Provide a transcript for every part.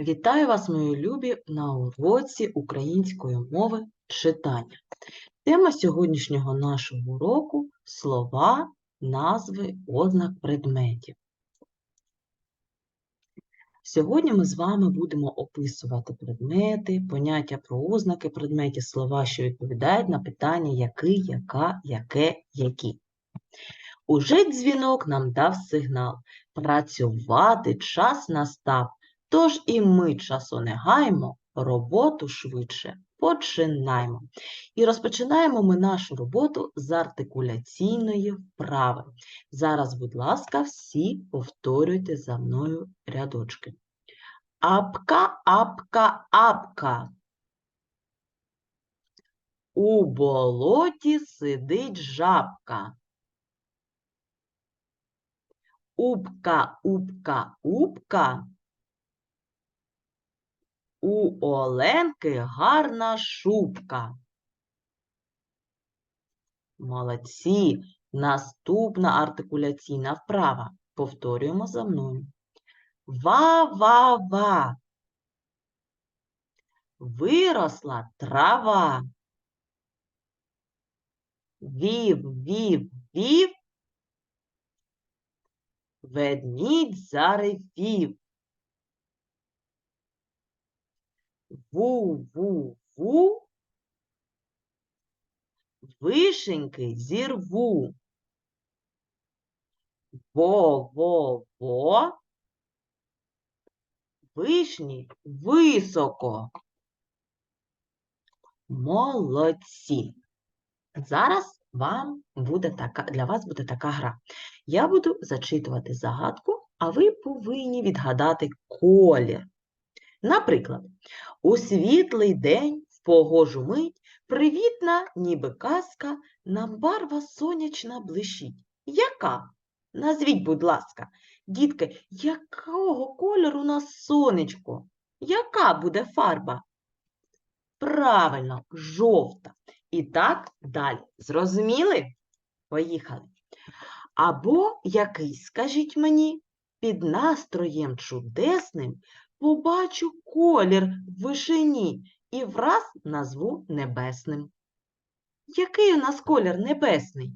Вітаю вас, мої любі, на уроці української мови читання. Тема сьогоднішнього нашого уроку слова, назви, ознак предметів. Сьогодні ми з вами будемо описувати предмети, поняття про ознаки предметів, слова, що відповідають на питання який, яка, яке, які. Уже дзвінок нам дав сигнал. Працювати час настав. Тож і ми часу не гаймо, роботу швидше починаймо. І розпочинаємо ми нашу роботу з артикуляційної вправи. Зараз, будь ласка, всі повторюйте за мною рядочки. Апка, апка, апка. У болоті сидить жабка. Упка, упка, упка. У Оленки гарна шубка. Молодці. Наступна артикуляційна вправа. Повторюємо за мною. Ва-ва-ва. Виросла трава. Вів, вів, вів. Ведмідь заревів. Ву-ву-ву. Вишеньки зірву. Во-во-во. Вишні високо. Молодці. Зараз вам буде така, для вас буде така гра. Я буду зачитувати загадку, а ви повинні відгадати колір. Наприклад, у світлий день в погожу мить привітна, ніби казка, нам барва сонячна блищить. Яка? Назвіть, будь ласка, дітки, якого кольору нас сонечко? Яка буде фарба? Правильно, жовта. І так далі. Зрозуміли? Поїхали. Або який, скажіть мені, під настроєм чудесним побачу колір в вишині і враз назву небесним. Який у нас колір небесний?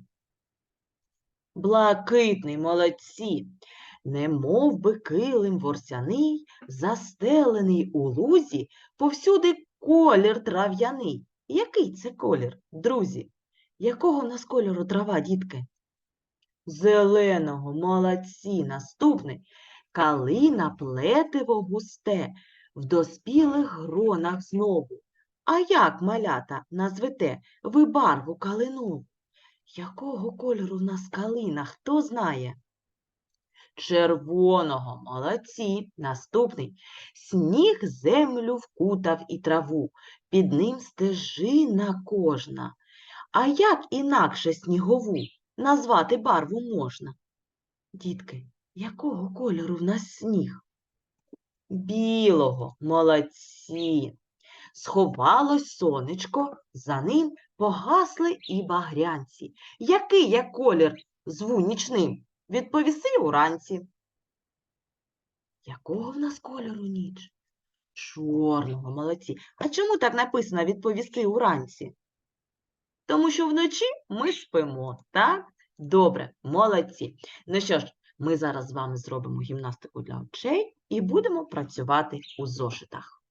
Блакитний, молодці. Немов би килим ворсяний, застелений у лузі, повсюди колір трав'яний. Який це колір, друзі? Якого в нас кольору трава, дітки? Зеленого, молодці. Наступний. Калина плетиво густе, в доспілих гронах знову. А як, малята, назвете ви барву калинову? Якого кольору в нас калина, хто знає? Червоного, молодці. Наступний. Сніг землю вкутав і траву, під ним стежина кожна. А як інакше снігову назвати барву можна? Дітки, якого кольору в нас сніг? Білого, молодці. Сховалось сонечко, за ним погасли і багрянці. Який я колір зву нічним? Відповіси уранці. Якого в нас кольору ніч? Чорного, молодці. А чому так написано відповісти уранці? Тому що вночі ми спимо, так? Добре, молодці. Ну що ж, ми зараз з вами зробимо гімнастику для очей і будемо працювати у зошитах.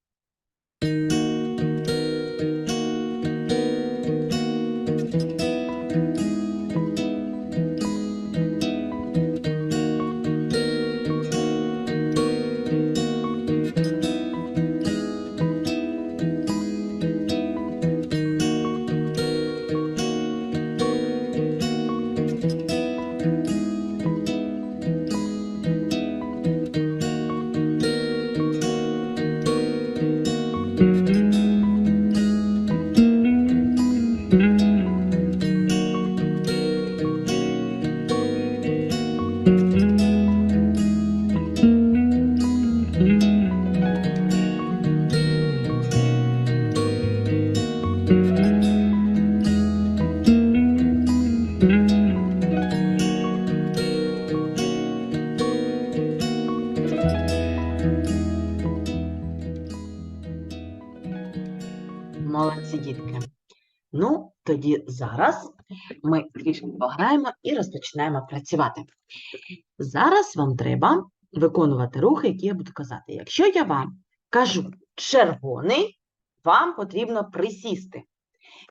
Дітки? Ну, тоді зараз ми трішки пограємо і розпочинаємо працювати. Зараз вам треба виконувати рухи, які я буду казати. Якщо я вам кажу червоний, вам потрібно присісти.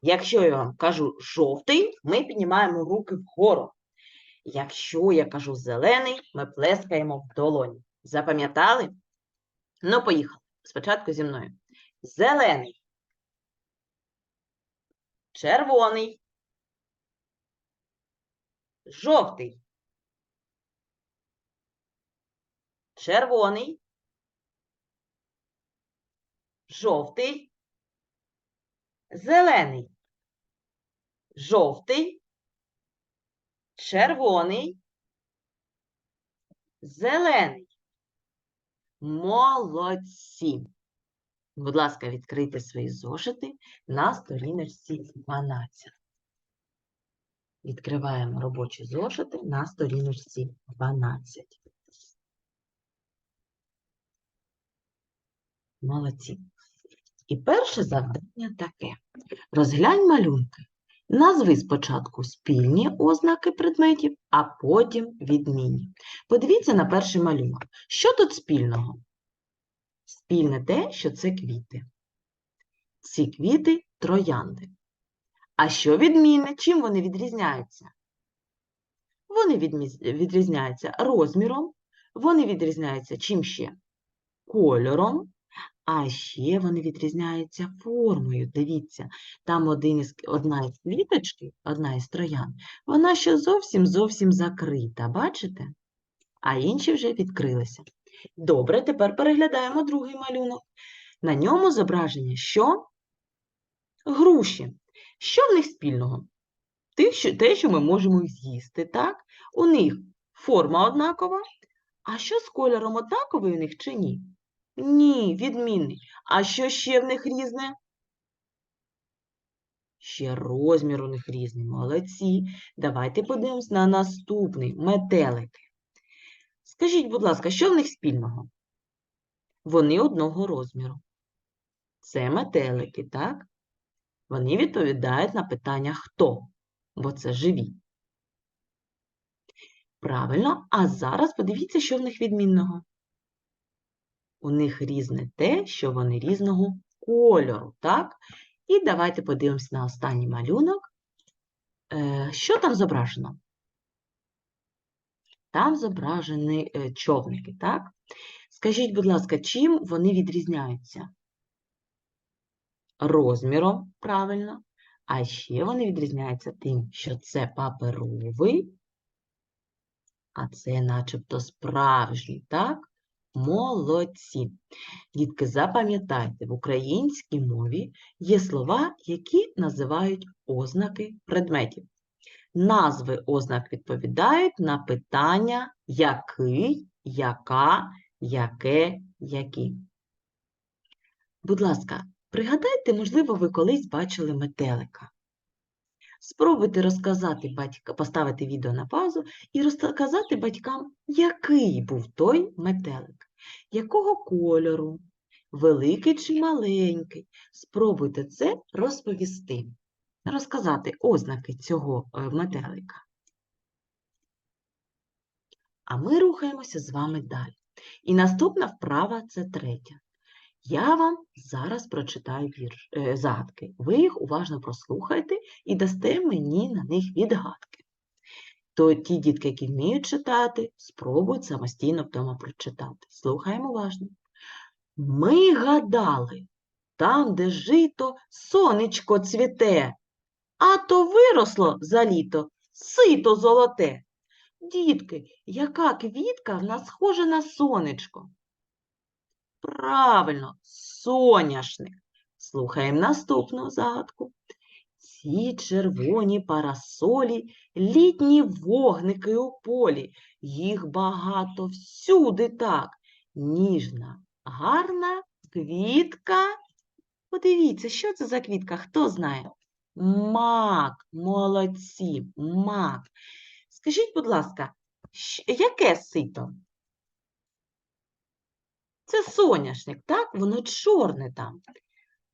Якщо я вам кажу жовтий, ми піднімаємо руки вгору. Якщо я кажу зелений, ми плескаємо в долоні. Запам'ятали? Ну, поїхали. Спочатку зі мною. Зелений. Червоний. Жовтий. Червоний. Жовтий. Зелений. Жовтий. Червоний. Зелений. Молодці. Будь ласка, відкрийте свої зошити на сторіночці 12. Відкриваємо робочі зошити на сторіночці 12. Молодці. І перше завдання таке. Розглянь малюнки. Назви спочатку спільні ознаки предметів, а потім відмінні. Подивіться на перший малюнок. Що тут спільного? Спільне те, що це квіти. Ці квіти троянди. А що відмінне? Чим вони відрізняються? Вони відрізняються розміром, вони відрізняються чим ще? Кольором, а ще вони відрізняються формою. Дивіться, там один із, одна із квіточки, одна із троян, вона ще зовсім зовсім закрита, бачите? А інші вже відкрилися. Добре, тепер переглядаємо другий малюнок. На ньому зображення що? Груші. Що в них спільного? Те, що, ми можемо з'їсти, так? У них форма однакова. А що з кольором однаковий у них чи ні? Ні, відмінний. А що ще в них різне? Ще розмір у них різний. Молодці. Давайте подивимось на наступний метелики. Скажіть, будь ласка, що в них спільного? Вони одного розміру. Це метелики, так? Вони відповідають на питання хто, бо це живі. Правильно, а зараз подивіться, що в них відмінного. У них різне те, що вони різного кольору, так? І давайте подивимось на останній малюнок. Е, Що там зображено? Там зображені е, човники, так? Скажіть, будь ласка, чим вони відрізняються? Розміром, правильно. А ще вони відрізняються тим, що це паперовий, а це начебто справжній, так? Молодці. Дітки, запам'ятайте, в українській мові є слова, які називають ознаки предметів. Назви ознак відповідають на питання який, яка, яке, які. Будь ласка, пригадайте, можливо, ви колись бачили метелика. Спробуйте розказати батька, поставити відео на паузу і розказати батькам, який був той метелик, якого кольору, великий чи маленький. Спробуйте це розповісти, розказати ознаки цього е, метелика. А ми рухаємося з вами далі. І наступна вправа це третя. Я вам зараз прочитаю вірш, е, загадки. Ви їх уважно прослухайте і дасте мені на них відгадки. То ті дітки, які вміють читати, спробують самостійно вдома прочитати. Слухаємо уважно. Ми гадали, там, де жито, сонечко цвіте, а то виросло за літо сито золоте. Дітки, яка квітка в нас схожа на сонечко? Правильно, соняшник. Слухаємо наступну загадку. Ці червоні парасолі, літні вогники у полі. Їх багато всюди так. Ніжна, гарна квітка. Подивіться, що це за квітка? Хто знає? Мак, молодці, мак. Скажіть, будь ласка, яке сито? Це соняшник, так? Воно чорне там.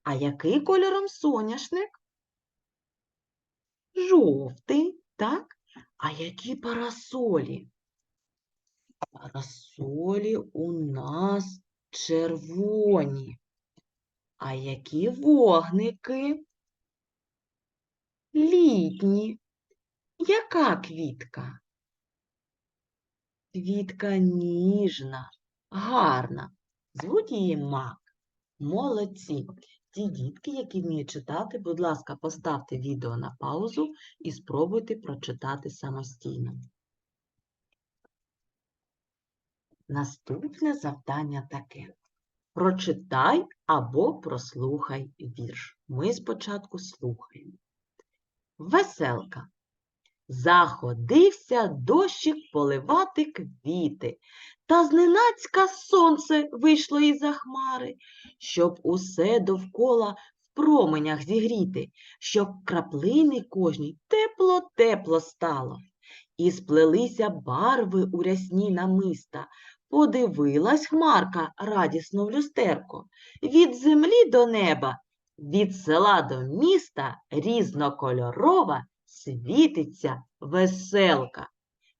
А який кольором соняшник? Жовтий, так? А які парасолі? Парасолі у нас червоні. А які вогники? Літні. Яка квітка? Квітка ніжна, гарна. Звуть її мак. Молодці. Ті дітки, які вміють читати, будь ласка, поставте відео на паузу і спробуйте прочитати самостійно. Наступне завдання таке. Прочитай або прослухай вірш. Ми спочатку слухаємо. Веселка. Заходився дощик поливати квіти, та зненацька сонце вийшло із-за хмари, щоб усе довкола в променях зігріти, щоб краплини кожній тепло-тепло стало. І сплелися барви у рясні намиста. Подивилась хмарка радісно в люстерко. Від землі до неба, від села до міста різнокольорова світиться веселка.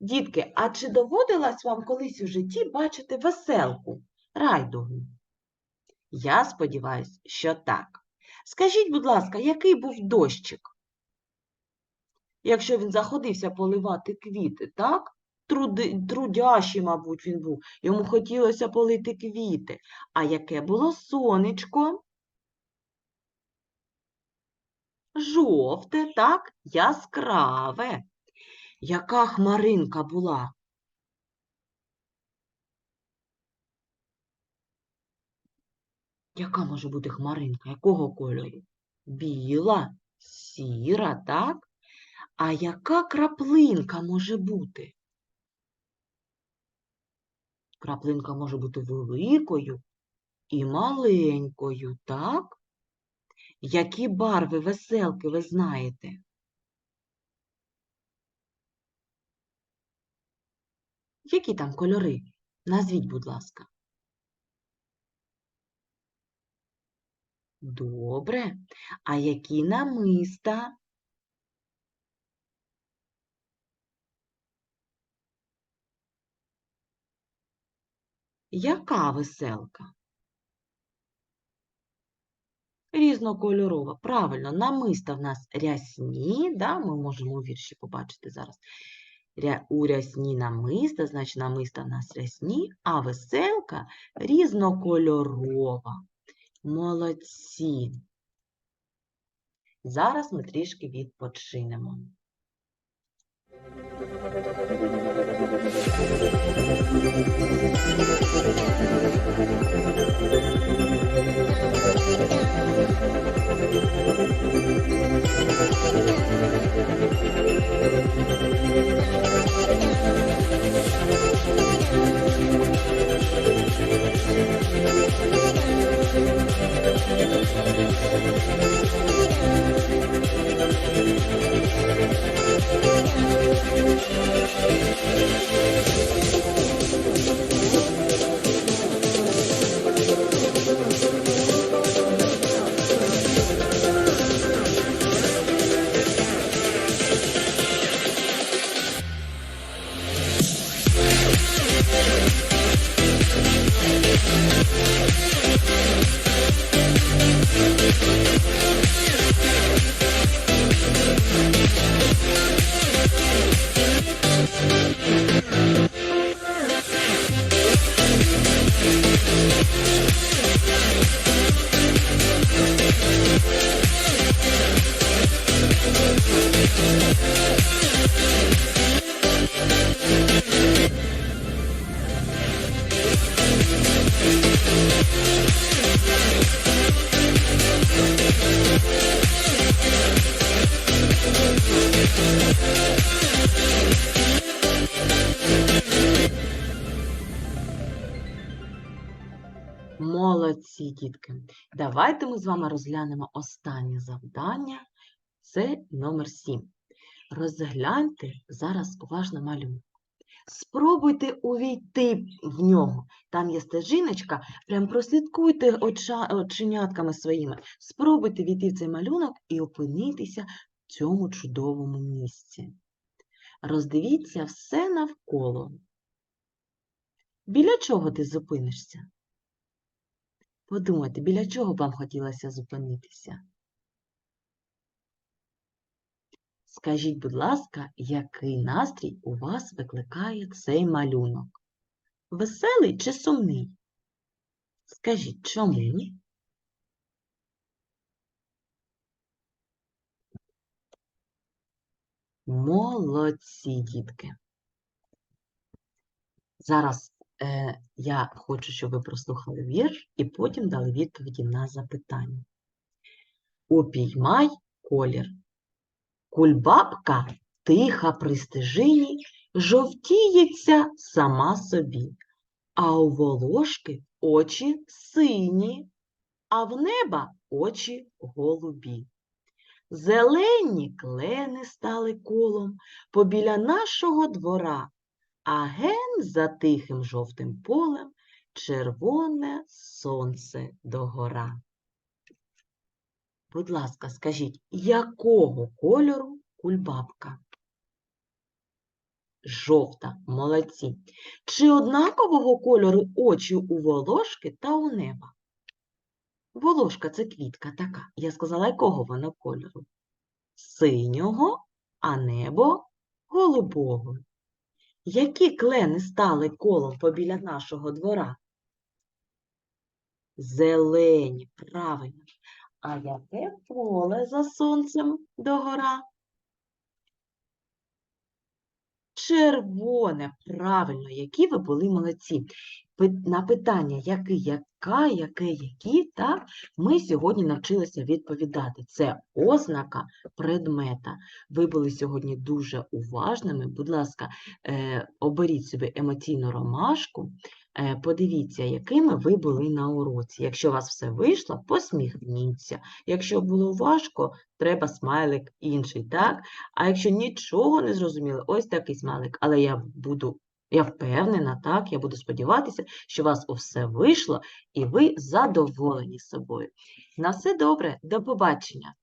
Дітки, а чи доводилось вам колись у житті бачити веселку, райдугу? Я сподіваюся, що так. Скажіть, будь ласка, який був дощик? Якщо він заходився поливати квіти, так? Трудящий, мабуть, він був. Йому хотілося полити квіти. А яке було сонечко? Жовте, так, яскраве. Яка хмаринка була? Яка може бути хмаринка? Якого кольору? Біла, сіра, так? А яка краплинка може бути? Краплинка може бути великою і маленькою, так? Які барви веселки ви знаєте? Які там кольори? Назвіть, будь ласка. Добре. А які намиста? Яка веселка? Різнокольорова. Правильно, намиста в нас рясні, да? ми можемо у вірші побачити зараз. У рясні намиста, значить намиста в нас рясні, а веселка різнокольорова. Молодці. Зараз ми трішки відпочинемо. Молодці, дітки. Давайте ми з вами розглянемо останнє завдання. Це номер 7. Розгляньте зараз уважно малюнок. Спробуйте увійти в нього. Там є стежиночка, прям прослідкуйте оча, оченятками своїми. Спробуйте війти в цей малюнок і опинитися в цьому чудовому місці. Роздивіться все навколо. Біля чого ти зупинишся? Подумайте, біля чого вам хотілося зупинитися? Скажіть, будь ласка, який настрій у вас викликає цей малюнок? Веселий чи сумний? Скажіть, чому? Молодці, дітки. Зараз я хочу, щоб ви прослухали вірш і потім дали відповіді на запитання. Упіймай колір. Кульбабка тиха при стежині, жовтіється сама собі, а у волошки очі сині, а в неба очі голубі. Зелені клени стали колом побіля нашого двора, а ген за тихим жовтим полем червоне сонце догора. Будь ласка, скажіть, якого кольору кульбабка? Жовта, молодці. Чи однакового кольору очі у волошки та у неба? Волошка це квітка така. Я сказала, якого вона кольору? Синього, а небо голубого. Які клени стали колом побіля нашого двора? Зелені, правильно. А яке поле за сонцем догора? Червоне, правильно, які ви були молодці. На питання, який, яка, яке, які, так, ми сьогодні навчилися відповідати. Це ознака предмета. Ви були сьогодні дуже уважними. Будь ласка, е, оберіть собі емоційну ромашку, е, подивіться, якими ви були на уроці. Якщо у вас все вийшло, посміхніться. Якщо було важко, треба смайлик інший, так? А якщо нічого не зрозуміли, ось такий смайлик. Але я буду, я впевнена, так, я буду сподіватися, що у вас усе вийшло і ви задоволені собою. На все добре, до побачення!